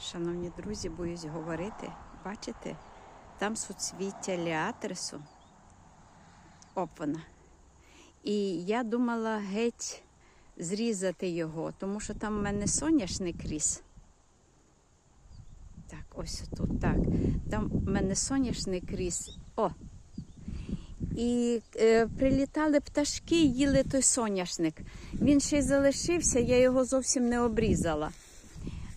Шановні друзі, боюсь говорити. Бачите, там суцвіття ліатрису. Оп вона. І я думала геть зрізати його, тому що там в мене соняшник ріс. Так, ось тут, так. Там в мене соняшник ріс. О! І е, прилітали пташки, їли той соняшник. Він ще й залишився, я його зовсім не обрізала.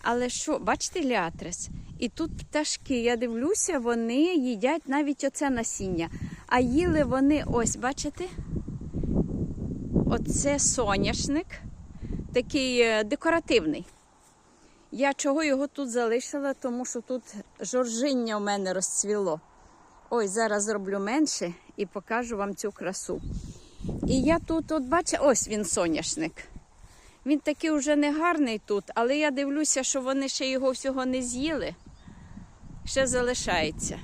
Але що, бачите, ліатрис? І тут пташки, я дивлюся, вони їдять навіть оце насіння. А їли вони, ось, бачите? Оце соняшник, такий е, декоративний. Я чого його тут залишила, тому що тут жоржиння у мене розцвіло. Ой, зараз зроблю менше і покажу вам цю красу. І я тут, от бачите, ось він соняшник. Він такий вже не гарний тут, але я дивлюся, що вони ще його всього не з'їли. Ще залишається.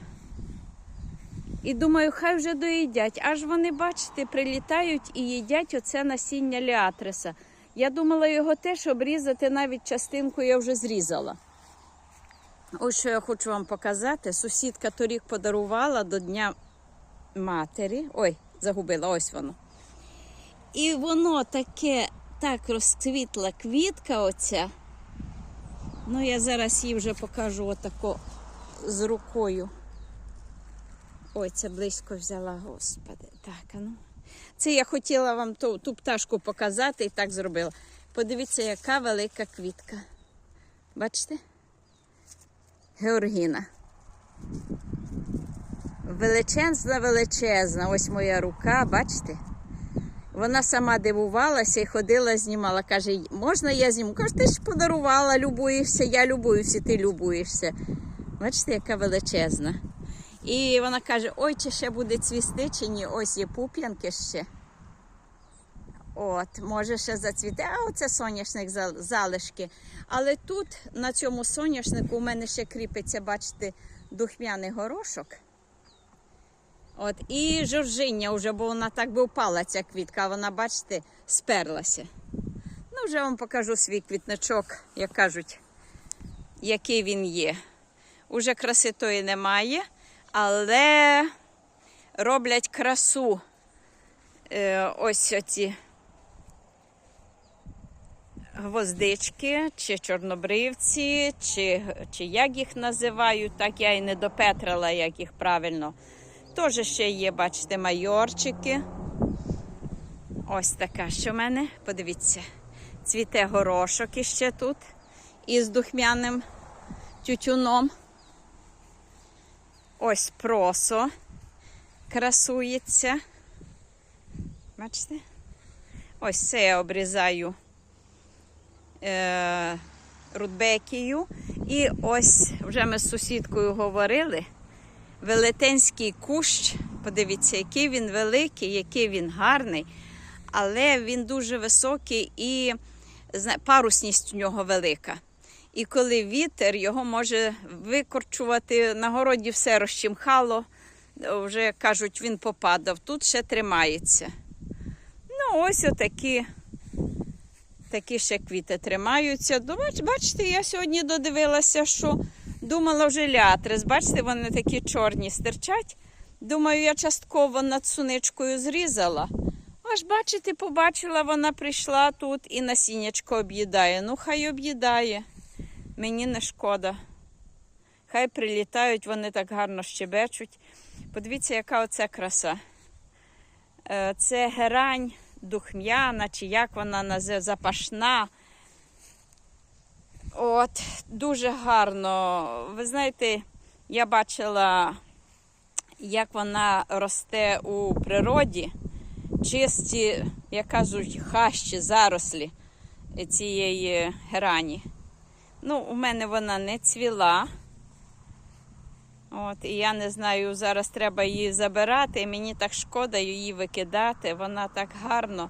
І думаю, хай вже доїдять. Аж вони, бачите, прилітають і їдять оце насіння ліатриса. Я думала його теж обрізати, навіть частинку я вже зрізала. Ось що я хочу вам показати. Сусідка торік подарувала до Дня матері. Ой, загубила, ось воно. І воно таке, так розцвітла квітка оця. Ну, я зараз її вже покажу отако з рукою. Ой, це близько взяла, господи. Так, а ну. Це я хотіла вам ту, ту пташку показати і так зробила. Подивіться, яка велика квітка. Бачите? Георгіна. Величезна, величезна. Ось моя рука, бачите? Вона сама дивувалася і ходила, знімала. Каже, можна я зніму? Каже, ти ж подарувала, любуєшся, я любуюся, ти любуєшся. Бачите, яка величезна. І вона каже: ой, чи ще буде цвісти, чи ні. Ось є пуп'янки ще. От, може ще зацвіте, а оце соняшник залишки. Але тут на цьому соняшнику у мене ще кріпиться, бачите, духмяний горошок. От, і жоржиння вже, бо вона так би впала, ця квітка, вона, бачите, сперлася. Ну, вже вам покажу свій квітничок, як кажуть, який він є. Уже краси тої немає, але роблять красу. Е, ось оці гвоздички, чи чорнобривці, чи, чи як їх називають, так я і не допетрила, як їх правильно. Теж ще є, бачите, майорчики. Ось така, що в мене, подивіться, цвіте горошок іще тут із духмяним тютюном. Ось просо красується. Бачите? Ось це я обрізаю е, рудбекію. І ось вже ми з сусідкою говорили. Велетенський кущ, подивіться, який він великий, який він гарний, але він дуже високий і парусність у нього велика. І коли вітер його може викорчувати, на городі все розчимхало, вже кажуть, він попадав, тут ще тримається. Ну, ось отакі такі ще квіти тримаються. Бачите, я сьогодні додивилася, що думала вже лятрис. Бачите, вони такі чорні стирчать. Думаю, я частково над суничкою зрізала. Аж бачите, побачила, вона прийшла тут і насіннячко об'їдає. Ну, хай об'їдає. Мені не шкода. Хай прилітають, вони так гарно щебечуть. Подивіться, яка оце краса. Е, Це герань духм'яна, чи як вона називає, запашна. От, дуже гарно. Ви знаєте, я бачила, як вона росте у природі. Чисті, як кажуть, хащі, зарослі цієї герані. Ну, у мене вона не цвіла. От, і я не знаю, зараз треба її забирати. Мені так шкода її викидати. Вона так гарно,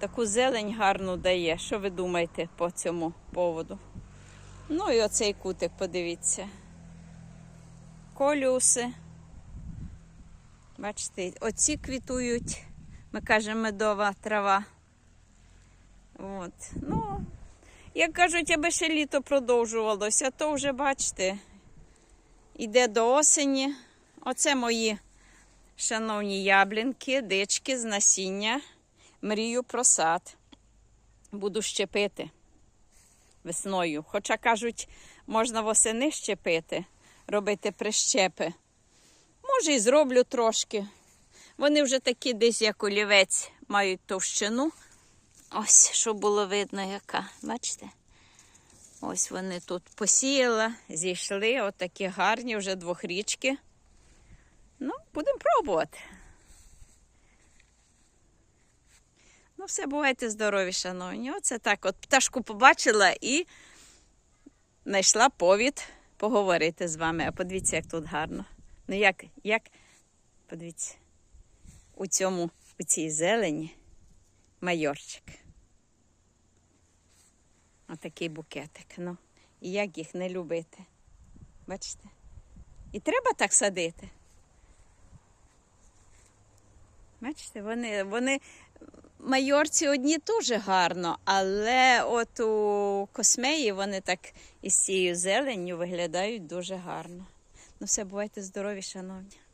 таку зелень гарну дає. Що ви думаєте по цьому поводу? Ну і оцей кутик, подивіться. Колюси. Бачите, оці квітують, ми кажемо, медова трава. От. Ну, Як кажуть, аби ще літо продовжувалося, то вже бачите, іде до осені. Оце мої шановні яблінки, дички з насіння. Мрію про сад. Буду щепити весною. Хоча кажуть, можна восени щепити, робити прищепи. Може, і зроблю трошки. Вони вже такі десь як олівець мають товщину. Ось, щоб було видно, яка. Бачите? Ось вони тут посіяла, зійшли, отакі гарні, вже двохрічки. Ну, будемо пробувати. Ну, все, бувайте здорові, шановні. Оце так. От пташку побачила і знайшла повід поговорити з вами. А подивіться, як тут гарно. Ну, як, як, подивіться, у цьому, у цій зелені майорчик. Отакий букетик. Ну, і як їх не любити. Бачите? І треба так садити. Бачите, вони, вони майорці одні дуже гарно, але от у космеї вони так із цією зеленню виглядають дуже гарно. Ну все, бувайте здорові, шановні.